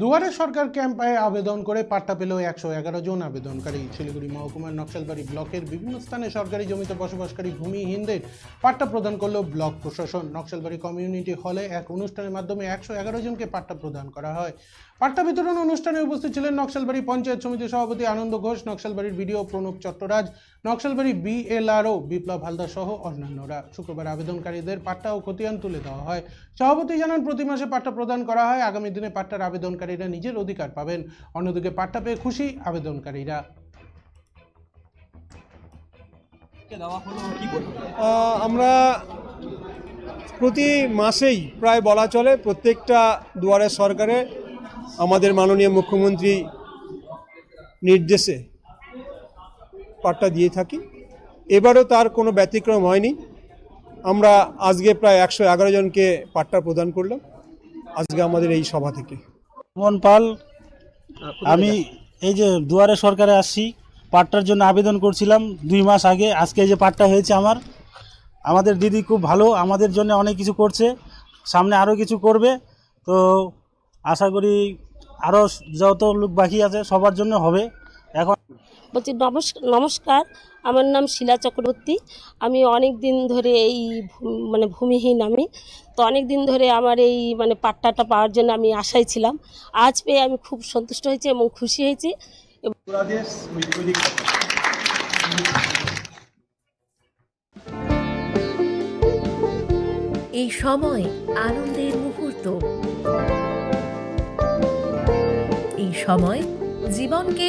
দুয়ারে সরকার ক্যাম্পে আবেদন করে পাট্টা পেল একশো এগারো জন আবেদনকারী। শিলিগুড়ি মহকুমার নকশালবাড়ি ব্লকের বিভিন্ন স্থানে সরকারি জমিতে বসবাসকারী ভূমিহীনদের পাট্টা প্রদান করল ব্লক প্রশাসন। নকশালবাড়ি কমিউনিটি হলে এক অনুষ্ঠানের মাধ্যমে একশো এগারো জনকে পাট্টা প্রদান করা হয়। পাট্টা বিতরণ অনুষ্ঠানে উপস্থিত ছিলেন নকশালবাড়ি পঞ্চায়েত সমিতির সভাপতি আনন্দ ঘোষ, নকশালবাড়ির বিডিও প্রণব চট্টরাজ, নকশালবাড়ি বিএলআরও বিপ্লব হালদার সহ অন্যান্যরা। শুক্রবার আবেদনকারীদের পাট্টা ও খতিয়ান তুলে দেওয়া হয়। সভাপতি জানান, প্রতি মাসে পাট্টা প্রদান করা হয়। আগামী দিনে পাট্টার আবেদনকারীরা নিজের অধিকার পাবেন। অন্যদিকে পাট্টা পেয়ে খুশি আবেদনকারীরা। দেওয়া হলো কি বলব আহ, আমরা প্রতি মাসেই প্রায় বলা চলে প্রত্যেকটা দুয়ারে সরকারে আমাদের মাননীয় মুখ্যমন্ত্রী নির্দেশে পাট্টা দিয়ে থাকি। এবারও তার কোনো ব্যতিক্রম হয়নি। আমরা আজকে প্রায় একশো এগারো জনকে পাট্টা প্রদান করলাম। আজকে আমাদের এই সভা থেকে। মন পাল আমি এই যে দুয়ারে সরকারে আসছি পাটটার জন্য আবেদন করছিলাম দুই মাস আগে আজকে এই যে পাটটা হয়েছে আমার। আমাদের দিদি খুব ভালো আমাদের জন্য অনেক কিছু করছে সামনে আরও কিছু করবে। তো আশা করি আরও যত লোক বাকি আছে সবার জন্য হবে। বলছি নমস্কার, আমার নাম শিলা চক্রবর্তী। আমি অনেক দিন ধরে এই মানে ভূমিহীন আমি। তো অনেক দিন ধরে আমার এই মানে পাট্টাটা পাওয়ার জন্য আমি আশায় ছিলাম। আজ পেয়ে আমি খুব সন্তুষ্ট হয়েছি এবং খুশি হয়েছি। এই সময় আনন্দের মুহূর্ত। এই সময় জীবনকে